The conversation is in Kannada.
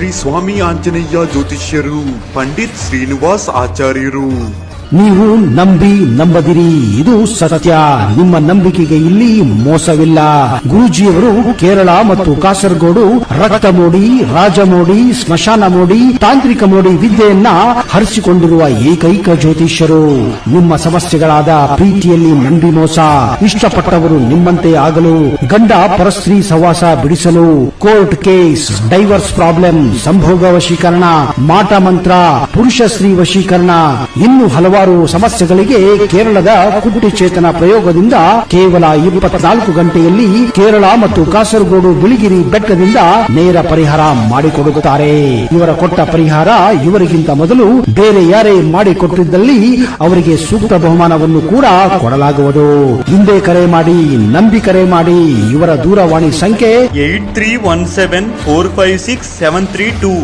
ಶ್ರೀ ಸ್ವಾಮಿ ಆಂಜನೇಯ ಜ್ಯೋತಿಷ್ಯರು ಪಂಡಿತ್ ಶ್ರೀನಿವಾಸ್ ಆಚಾರ್ಯರು. ನೀವು ನಂಬಿ ನಂಬದಿರಿ. ಇದು ಸತ್ಯ. ನಿಮ್ಮ ನಂಬಿಕೆಗೆ ಇಲ್ಲಿ ಮೋಸವಿಲ್ಲ. ಗುರೂಜಿಯವರು ಕೇರಳ ಮತ್ತು ಕಾಸರಗೋಡು ರಕ್ತ ಮೋಡಿ ರಾಜಮೋಡಿ ಸ್ಮಶಾನ ಮೋಡಿ, ತಾಂತ್ರಿಕ ಮೋಡಿ ವಿದ್ಯೆಯನ್ನ ಹರಿಸಿಕೊಂಡಿರುವ ಏಕೈಕ ಜ್ಯೋತಿಷ್ಯರು. ನಿಮ್ಮ ಸಮಸ್ಯೆಗಳಾದ ಪ್ರೀತಿಯಲ್ಲಿ ನಂಬಿ ಮೋಸ, ಇಷ್ಟಪಟ್ಟವರು ನಿಮ್ಮಂತೆ ಆಗಲು, ಗಂಡ ಪರಸ್ತ್ರೀ ಸವಾಸ ಬಿಡಿಸಲು, ಕೋರ್ಟ್ ಕೇಸ್, ಡೈವರ್ಸ್ ಪ್ರಾಬ್ಲಮ್, ಸಂಭೋಗ ವಶೀಕರಣ, ಮಾಟ ಮಂತ್ರ, ಪುರುಷ ಸ್ತ್ರೀ ವಶೀಕರಣ, ಇನ್ನು ಹಲವಾರು ಸಮಸ್ಯೆಗಳಿಗೆ ಕೇರಳದ ಕುಟ್ಟಿ ಚೇತನ ಪ್ರಯೋಗದಿಂದ ಕೇವಲ ಇಪ್ಪತ್ನಾಲ್ಕು ಗಂಟೆಯಲ್ಲಿ ಕೇರಳ ಮತ್ತು ಕಾಸರಗೋಡು ಬಿಳಿಗಿರಿ ಬೆಟ್ಟದಿಂದ ನೇರ ಪರಿಹಾರ ಮಾಡಿಕೊಡುತ್ತಾರೆ. ಇವರ ಕೊಟ್ಟ ಪರಿಹಾರ ಇವರಿಗಿಂತ ಮೊದಲು ಬೇರೆ ಯಾರೇ ಮಾಡಿಕೊಟ್ಟಿದ್ದಲ್ಲಿ ಅವರಿಗೆ ಸೂಕ್ತ ಬಹುಮಾನವನ್ನು ಕೂಡ ಕೊಡಲಾಗುವುದು. ಹಿಂದೆ ಕರೆ ಮಾಡಿ, ನಂಬಿ ಕರೆ ಮಾಡಿ ಇವರ ದೂರವಾಣಿ ಸಂಖ್ಯೆ eight three one seven four five six seven three two.